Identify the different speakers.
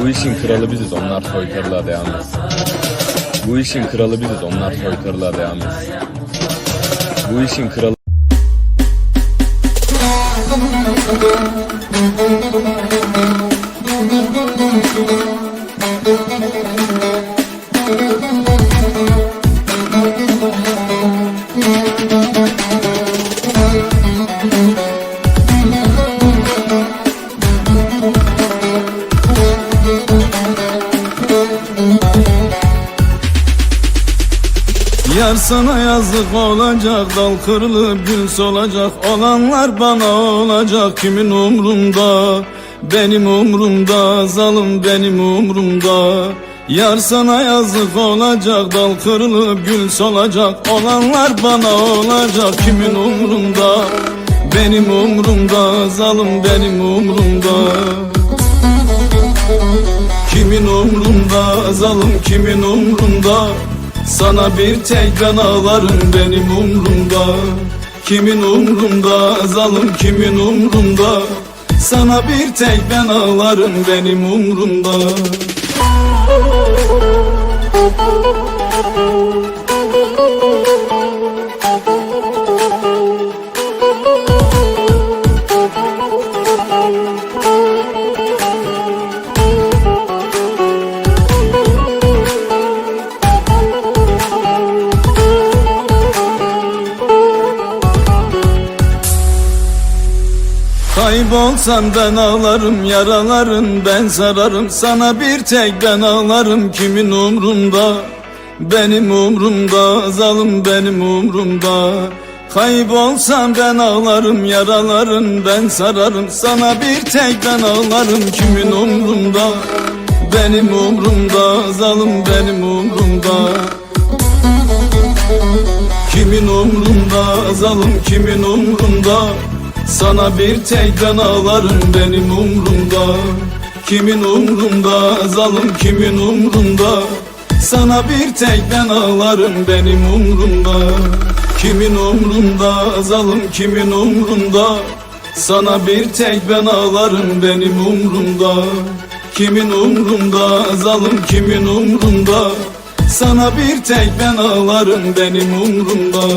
Speaker 1: Bu işin kralı biziz onlar soykırılığa devam etsin. Bu işin kralı biziz onlar soykırılığa devam etsin. Bu işin kralı
Speaker 2: Yar sana yazık olacak Dal kırılıp gül solacak. Olanlar bana olacak Kimin umrumda? Benim umrumda Zalım benim umrumda. Yar sana yazık olacak Dal kırılıp gül solacak. Olanlar bana olacak Kimin umrumda? Benim umrumda Zalım benim umrumda. Kimin umrunda zalım kimin umrunda Sana bir tek ben benim umrumda. Kimin umrunda zalım kimin umrunda Sana bir tek ben ağlarım benim umrumda Kaybolsam ben ağlarım yaralarım ben sararım. Sana bir tek ben ağlarım kimin umrumda Benim umrumda zalım benim umrumda. Kaybolsam ben ağlarım yaralarım ben sararım. Sana bir tek ben ağlarım kimin umrumda? Benim umrumda zalım benim umrumda. Kimin umrunda zalım kimin umrunda Sana bir tek ben benim umrumda. Kimin umrunda zalım kimin umrunda Sana bir tek ben benim umrumda. Kimin umrunda zalım kimin umrunda Sana bir tek ben ağlarım benim umrumda. Kimin umrunda zalım kimin umrunda sana bir tek ben ağlarım benim umrumda